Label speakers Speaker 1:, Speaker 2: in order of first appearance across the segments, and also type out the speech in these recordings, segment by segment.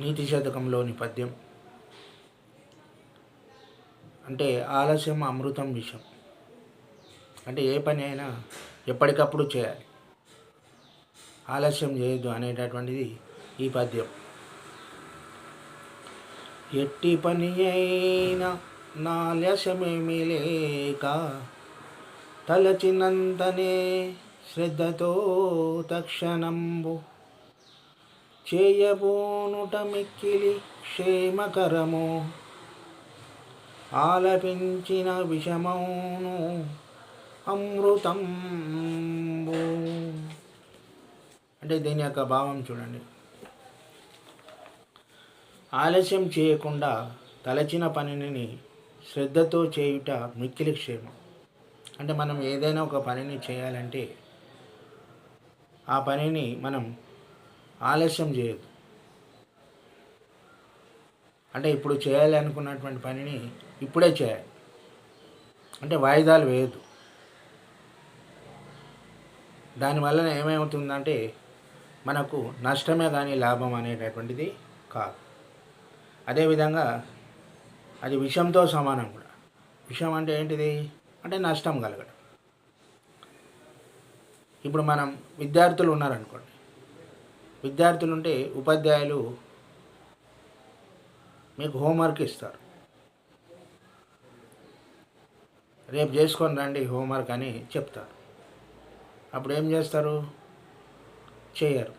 Speaker 1: నీతి శతకంలోని పద్యం అంటే ఆలస్యం అమృతం విషయం అంటే ఏ పని అయినా ఎప్పటికప్పుడు చేయాలి. ఆలస్యం చేయొద్దు అనేటటువంటిది ఈ పద్యం. ఎట్టి పని అయినా నాలస్యమేమీ లేక తలచినంతనే శ్రద్ధతో తక్షణంబు చేయబోనుట మిక్కిలి క్షేమకరము. ఆలపించిన విషమౌను అమృతం అంటే దీని యొక్క భావం చూడండి. ఆలస్యం చేయకుండా తలచిన పనిని శ్రద్ధతో చేయుట మిక్కిలి క్షేమం. అంటే మనం ఏదైనా ఒక పనిని చేయాలంటే ఆ పనిని మనం ఆలస్యం చేయదు అంటే ఇప్పుడు చేయాలి అనుకున్నటువంటి పనిని ఇప్పుడే చేయాలి. అంటే వాయిదాలు వేయదు దానివల్ల ఏమవుతుందంటే మనకు నష్టమే కానీ లాభం అనేటటువంటిది కాదు. అదేవిధంగా అది విషంతో సమానం కూడా. విషం అంటే ఏంటిది? అంటే నష్టం కలగడం. ఇప్పుడు మనం విద్యార్థులు ఉన్నారనుకోండి. విద్యార్థులు ఉంటే ఉపాధ్యాయులు మీకు హోంవర్క్ ఇస్తారు. రేపు చేసుకొని రండి హోంవర్క్ అని చెప్తారు. అప్పుడు ఏం చేస్తారు? చేయరు.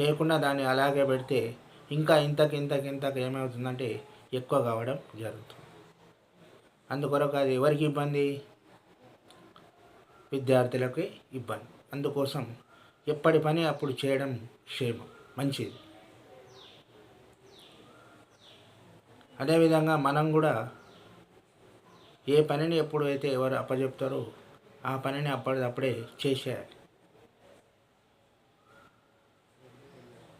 Speaker 1: చేయకుండా దాన్ని అలాగే పెడితే ఇంకా ఇంతకు ఇంతకు ఇంతకు ఏమవుతుందంటే ఎక్కువ కావడం జరుగుతుంది. అందుకొరకు అది ఎవరికి ఇబ్బంది? విద్యార్థులకి ఇబ్బంది. అందుకోసం ఎప్పటి పని అప్పుడు చేయడం క్షేమం మంచిది. అదేవిధంగా మనం కూడా ఏ పనిని ఎప్పుడైతే ఎవరు అప్పచెప్తారో ఆ పనిని అప్పటిదప్పుడే చేసేయాలి.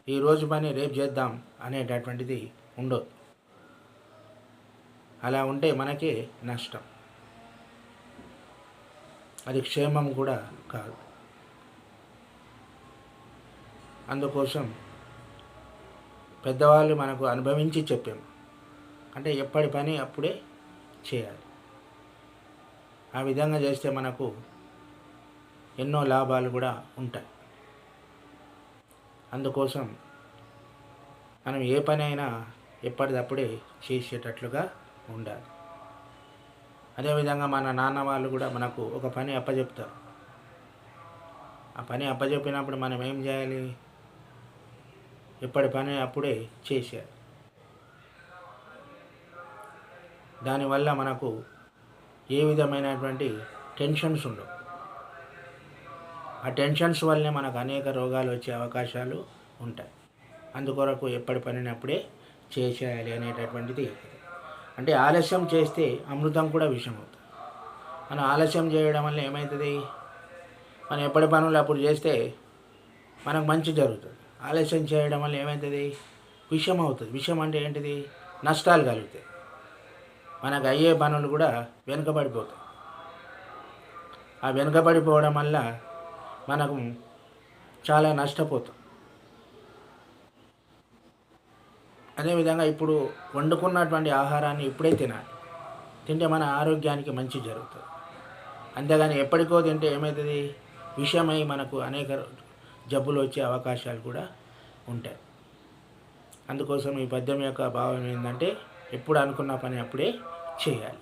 Speaker 1: ఈ రోజు పని రేపు చేద్దాం అనేటటువంటిది ఉండదు. అలా ఉంటే మనకి నష్టం. అది క్షేమం కూడా కాదు. అందుకోసం పెద్దవాళ్ళు మనకు అనుభవించి చెప్పాము అంటే ఎప్పటి పని అప్పుడే చేయాలి. ఆ విధంగా చేస్తే మనకు ఎన్నో లాభాలు కూడా ఉంటాయి. అందుకోసం మనం ఏ పని అయినా ఎప్పటిదప్పుడే చేసేటట్లుగా ఉండాలి. అదేవిధంగా మన నాన్న వాళ్ళు కూడా మనకు ఒక పని అప్పచెప్తారు ఆ పని అప్పచెప్పినప్పుడు మనం ఏం చేయాలి? ఎప్పటి పని అప్పుడే చేసేయాలి దానివల్ల మనకు ఏ విధమైనటువంటి టెన్షన్స్ ఉండవు. ఆ టెన్షన్స్ వల్లనే మనకు అనేక రోగాలు వచ్చే అవకాశాలు ఉంటాయి. అందుకొరకు ఎప్పటి పనిని అప్పుడే చేసేయాలి అనేటటువంటిది అంటే ఆలస్యం చేస్తే అమృతం కూడా విషం అవుతుంది మనం ఆలస్యం చేయడం వల్ల ఏమవుతుంది మనం ఎప్పటి పనులు అప్పుడు చేస్తే మనకు మంచి జరుగుతుంది. ఆలస్యం చేయడం వల్ల ఏమవుతుంది విషం అవుతుంది విషం అంటే ఏంటిది? నష్టాలు కలుగుతాయి. మనకు అయ్యే పనులు కూడా వెనుకబడిపోతాయి. ఆ వెనుకబడిపోవడం వల్ల మనకు చాలా నష్టపోతాం. అదేవిధంగా ఇప్పుడు వండుకున్నటువంటి ఆహారాన్ని ఇప్పుడే తినాలి. తింటే మన ఆరోగ్యానికి మంచి జరుగుతుంది. అంతేగాని ఎప్పటికో తింటే ఏమవుతుంది విషమై మనకు అనేక జబ్బులు వచ్చే అవకాశాలు కూడా ఉంటాయి. అందుకోసం ఈ పద్యం యొక్క భావం ఏంటంటే ఎప్పుడు అనుకున్న పని అప్పుడే చేయాలి.